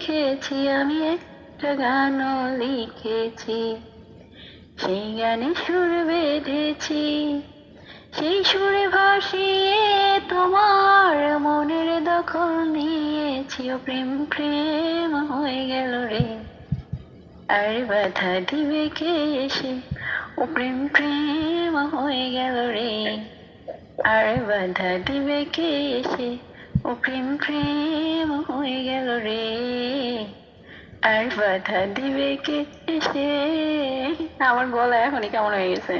ভেবেছি আমি একটা গানও লিখেছি। সেই গানে সুর বেঁধেছি। সেই সুরে ভাসিয়ে তোমার মনের দখল নিয়েছি ও প্রেম প্রেম হয়ে গেল রে। আর বাধা দিবে কে এসে? ও প্রেম প্রেম হয়ে গেল রে। আর বাধা দিবে কে এসে? ও প্রেম প্রেম হয়ে গেল রে। আর বাধা দিবে কে এসে আমার গলা এখনই কেমন হয়ে গেছে।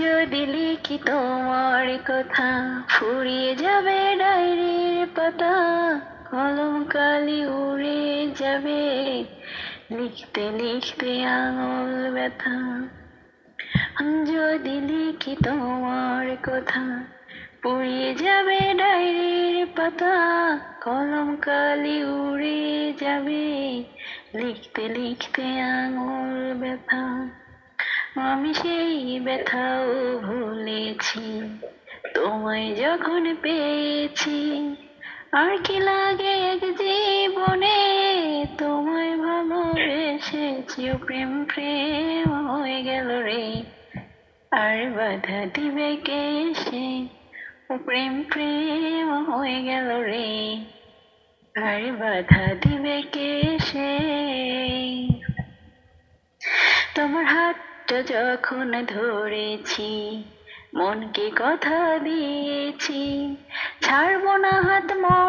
যদি লিখি তোমার কথা, ফুরিয়ে যাবে ডায়েরির পাতা, কলম কালি উড়ে যাবে, লিখতে লিখতে আঙুল ব্যথা। যদি লিখি তোমার কথা পুড়িয়ে যাবে ডায়েরির পাতা, কলম কালি উড়ে যাবে। লিখতে লিখতে আঙুল ব্যথা, আমি সেই ব্যথাও ভুলেছি। তোমায় যখন পেয়েছি, আর কি লাগে এক জীবনে? তোমায় ভালোবেসেছি প্রেম প্রেম হয়ে গেল রে। আর বাধা দিবে কে ও প্রেম প্রেম হয়ে গেল রে। আর বাধা দিবে কে সে? তোমার হাতটা যখন ধরেছি, মনকে কথা দিয়েছি, ছাড়বো না হাত মরণ